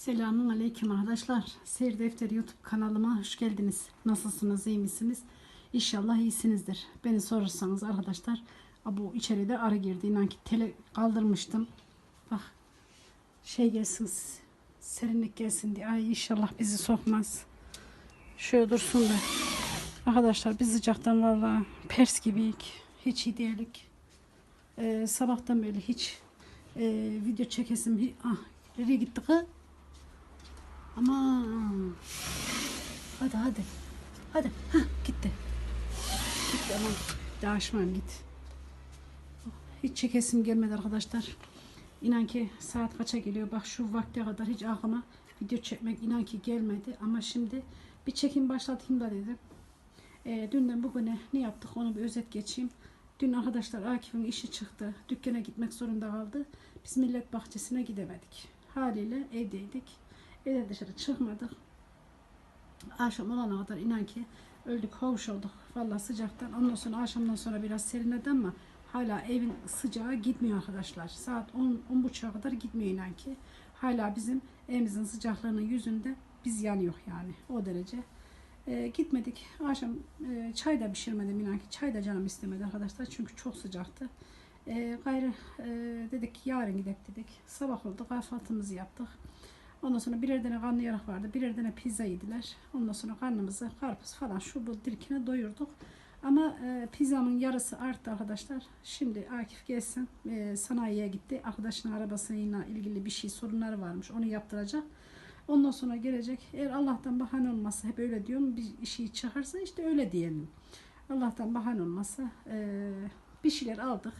Selamun Aleyküm arkadaşlar. Seyir Defteri YouTube kanalıma hoş geldiniz. Nasılsınız, iyi misiniz? İnşallah iyisinizdir. Beni sorarsanız arkadaşlar bu içeride ara girdi. İnan ki tele kaldırmıştım. Bak şey gelsin serinlik gelsin diye. Ay inşallah bizi sokmaz. Şöyle dursun da. Arkadaşlar biz sıcaktan valla pers gibiyik. Hiç iyi değilik. Ee, sabahtan beri hiç e, video çekesim. Ah, nereye gitti Aman. Hadi hadi. Hadi. Hah, gitti. Gitti aman. Açmayayım git. Hiç çekesim gelmedi arkadaşlar. İnan ki saat kaça geliyor? Bak şu vakte kadar hiç aklıma video çekmek inan ki gelmedi. Ama şimdi bir çekim başlatayım da dedim. E, dünden bugüne ne yaptık onu bir özet geçeyim. Dün arkadaşlar Akif'in işi çıktı. Dükkana gitmek zorunda kaldı. Biz millet bahçesine gidemedik. Haliyle evdeydik. Evden dışarı çıkmadık. Akşam olana kadar inan ki öldük, hoş olduk. Vallahi sıcaktan. Ondan sonra akşamdan sonra biraz serinledi ama hala evin sıcağı gitmiyor arkadaşlar. Saat 10 10.30'a kadar gitmiyor inan ki. Hala bizim evimizin sıcaklığının yüzünde biz yanıyor yani o derece. Ee, gitmedik. Akşam e, çay da pişirmedim inan ki. Çay da canım istemedi arkadaşlar çünkü çok sıcaktı. Ee, gayrı e, dedik yarın gidelim dedik. Sabah oldu kahvaltımızı yaptık. Ondan sonra birer tane karnıyarık vardı. Birer tane pizza yediler. Ondan sonra karnımızı karpuz falan şu bu dirkine doyurduk. Ama e, pizzanın yarısı arttı arkadaşlar. Şimdi Akif gelsin e, sanayiye gitti. Arkadaşının arabasıyla ilgili bir şey sorunları varmış. Onu yaptıracak. Ondan sonra gelecek. Eğer Allah'tan bahane olmazsa hep öyle diyorum. Bir şey çıkarsa işte öyle diyelim. Allah'tan bahane olmazsa e, bir şeyler aldık.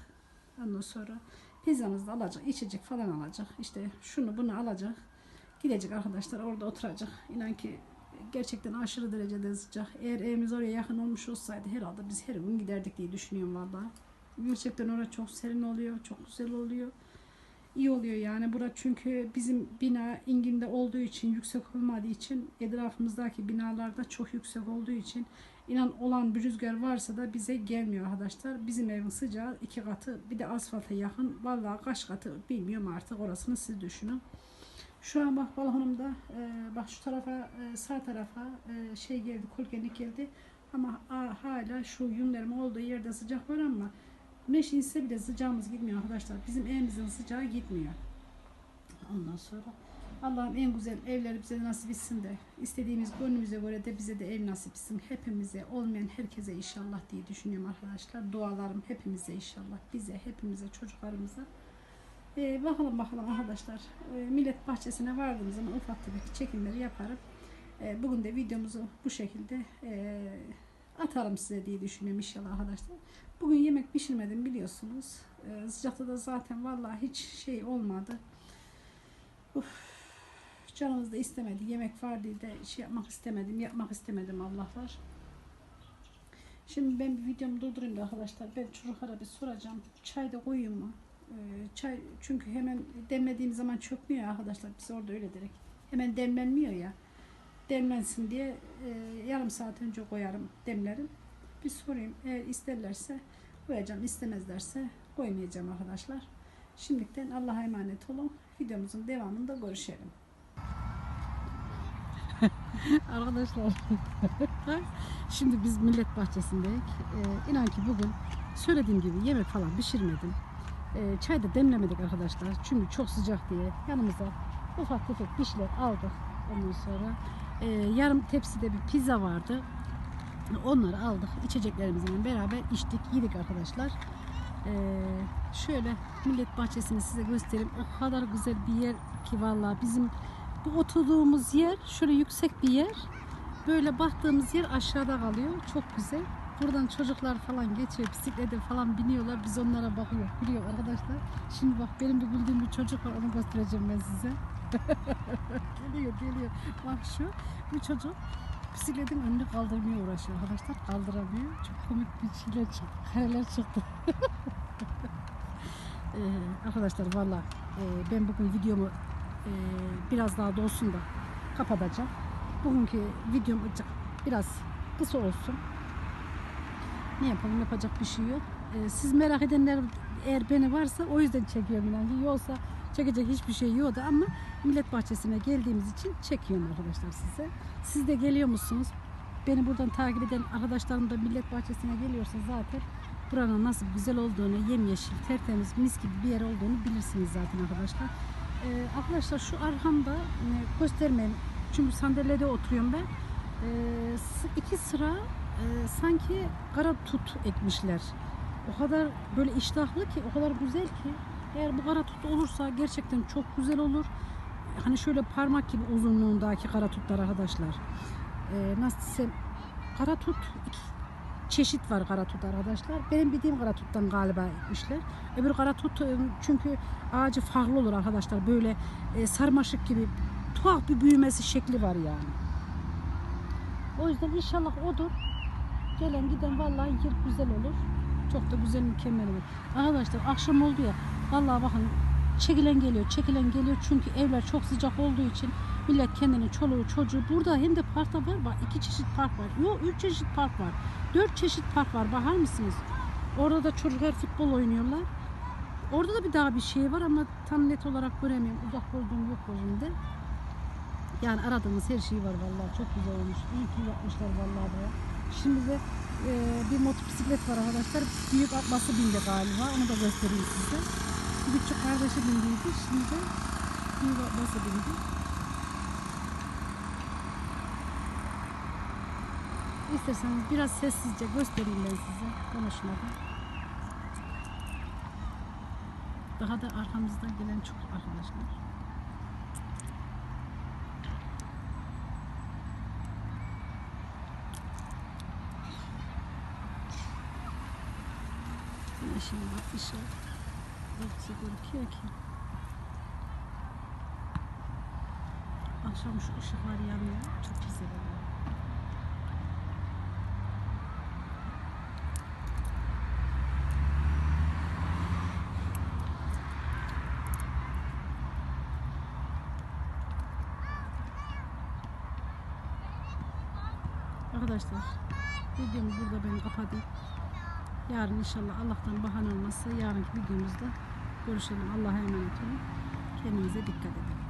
Ondan sonra pizzamızı da alacak. içecek falan alacak. İşte şunu bunu alacak. Gidecek arkadaşlar orada oturacak. İnan ki gerçekten aşırı derecede sıcak. Eğer evimiz oraya yakın olmuş olsaydı herhalde biz her gün giderdik diye düşünüyorum vallahi. Gerçekten orada çok serin oluyor, çok güzel oluyor. İyi oluyor yani bura çünkü bizim bina inginde olduğu için yüksek olmadığı için etrafımızdaki binalarda çok yüksek olduğu için inan olan bir rüzgar varsa da bize gelmiyor arkadaşlar. Bizim evin sıcağı iki katı bir de asfalta yakın. Vallahi kaç katı bilmiyorum artık orasını siz düşünün. Şu an bak balkonumda e, bak şu tarafa e, sağ tarafa e, şey geldi kolgenik geldi ama a, hala şu yünlerim olduğu yerde sıcak var ama güneş inse bile sıcağımız gitmiyor arkadaşlar. Bizim evimizin sıcağı gitmiyor. Ondan sonra Allah'ım en güzel evleri bize nasip etsin de istediğimiz gönlümüze göre de bize de ev nasip etsin. Hepimize olmayan herkese inşallah diye düşünüyorum arkadaşlar. Dualarım hepimize inşallah. Bize, hepimize, çocuklarımıza. Ee, bakalım bakalım arkadaşlar. Ee, millet bahçesine vardığımız zaman ufak tefek çekimleri yaparım. Ee, bugün de videomuzu bu şekilde e, atarım size diye düşünüyorum inşallah arkadaşlar. Bugün yemek pişirmedim biliyorsunuz. Ee, sıcakta da zaten vallahi hiç şey olmadı. Uf, canımız da istemedi. Yemek var diye de şey yapmak istemedim. Yapmak istemedim Allah var. Şimdi ben bir videomu durdurayım da arkadaşlar. Ben çocuklara bir soracağım. Çay da koyayım mı? Ee, çay çünkü hemen demlediğim zaman çökmüyor arkadaşlar. Biz orada öyle direkt. Hemen demlenmiyor ya. Demlensin diye e, yarım saat önce koyarım, demlerim. Bir sorayım. Eğer isterlerse koyacağım, istemezlerse koymayacağım arkadaşlar. Şimdiden Allah'a emanet olun. Videomuzun devamında görüşelim. Arkadaşlar şimdi biz millet bahçesindeyiz. Ee, inan ki bugün söylediğim gibi yemek falan pişirmedim. Ee, çay da demlemedik arkadaşlar. Çünkü çok sıcak diye yanımıza ufak tefek bir aldık. Ondan sonra e, yarım tepside bir pizza vardı. Onları aldık. İçeceklerimizle beraber içtik, yedik arkadaşlar. Ee, şöyle millet bahçesini size göstereyim. O kadar güzel bir yer ki vallahi bizim bu oturduğumuz yer şöyle yüksek bir yer. Böyle baktığımız yer aşağıda kalıyor. Çok güzel. Buradan çocuklar falan geçiyor, bisiklete falan biniyorlar. Biz onlara bakıyor, gülüyor arkadaşlar. Şimdi bak benim bir bildiğim bir çocuk var, onu göstereceğim ben size. geliyor, geliyor. Bak şu, bu çocuk bisikletin önünü kaldırmaya uğraşıyor arkadaşlar. Kaldıramıyor. Çok komik bir şeyler çıktı. Kareler çıktı. Ee, arkadaşlar valla e, ben bugün videomu e, biraz daha dolsun da kapatacağım. Bugünkü videom biraz kısa olsun. Ne yapalım yapacak bir şey yok. Ee, siz merak edenler eğer beni varsa o yüzden çekiyorum yani. Yoksa çekecek hiçbir şey yoktu ama Millet Bahçesi'ne geldiğimiz için çekiyorum arkadaşlar size. Siz de geliyor musunuz? Beni buradan takip eden arkadaşlarım da Millet Bahçesi'ne geliyorsa zaten buranın nasıl güzel olduğunu, yemyeşil, tertemiz, mis gibi bir yer olduğunu bilirsiniz zaten arkadaşlar. Ee, arkadaşlar şu arkamda e, göstermeyeyim. Çünkü sandalyede oturuyorum ben. Ee, iki sıra e, sanki kara tut ekmişler. O kadar böyle iştahlı ki, o kadar güzel ki. Eğer bu kara tut olursa gerçekten çok güzel olur. Hani şöyle parmak gibi uzunluğundaki kara tutlar arkadaşlar. Ee, nasıl desem kara tut iki çeşit var kara tut arkadaşlar. Benim bildiğim kara tuttan galiba ekmişler. Öbür kara tut e, çünkü ağacı farklı olur arkadaşlar. Böyle e, sarmaşık gibi tuhaf bir büyümesi şekli var yani. O yüzden inşallah odur. Gelen giden vallahi yer güzel olur. Çok da güzel mükemmel olur. Arkadaşlar akşam oldu ya. Vallahi bakın çekilen geliyor, çekilen geliyor. Çünkü evler çok sıcak olduğu için millet kendini çoluğu çocuğu burada hem de parkta var. Bak iki çeşit park var. Yok üç çeşit park var. Dört çeşit park var. Bakar mısınız? Orada da çocuklar futbol oynuyorlar. Orada da bir daha bir şey var ama tam net olarak göremiyorum. Uzak olduğum yok gözümde. Yani aradığımız her şey var vallahi çok güzel olmuş. İyi ki yapmışlar vallahi buraya. Şimdi de e, bir motosiklet var arkadaşlar. Büyük ablası bindi galiba. Onu da göstereyim size. Küçük kardeşi bindiydi. Şimdi de büyük ablası bindi. İsterseniz biraz sessizce göstereyim ben size. Konuşmadan. Daha da arkamızdan gelen çok arkadaşlar. Güneşin bakışı hepsi gözüküyor ki. Akşam şu ışıklar yanıyor. Çok güzel oluyor. Arkadaşlar videomu burada ben kapatayım. Yarın inşallah Allah'tan bahane olmazsa yarınki videomuzda görüşelim. Allah'a emanet olun. Kendinize dikkat edin.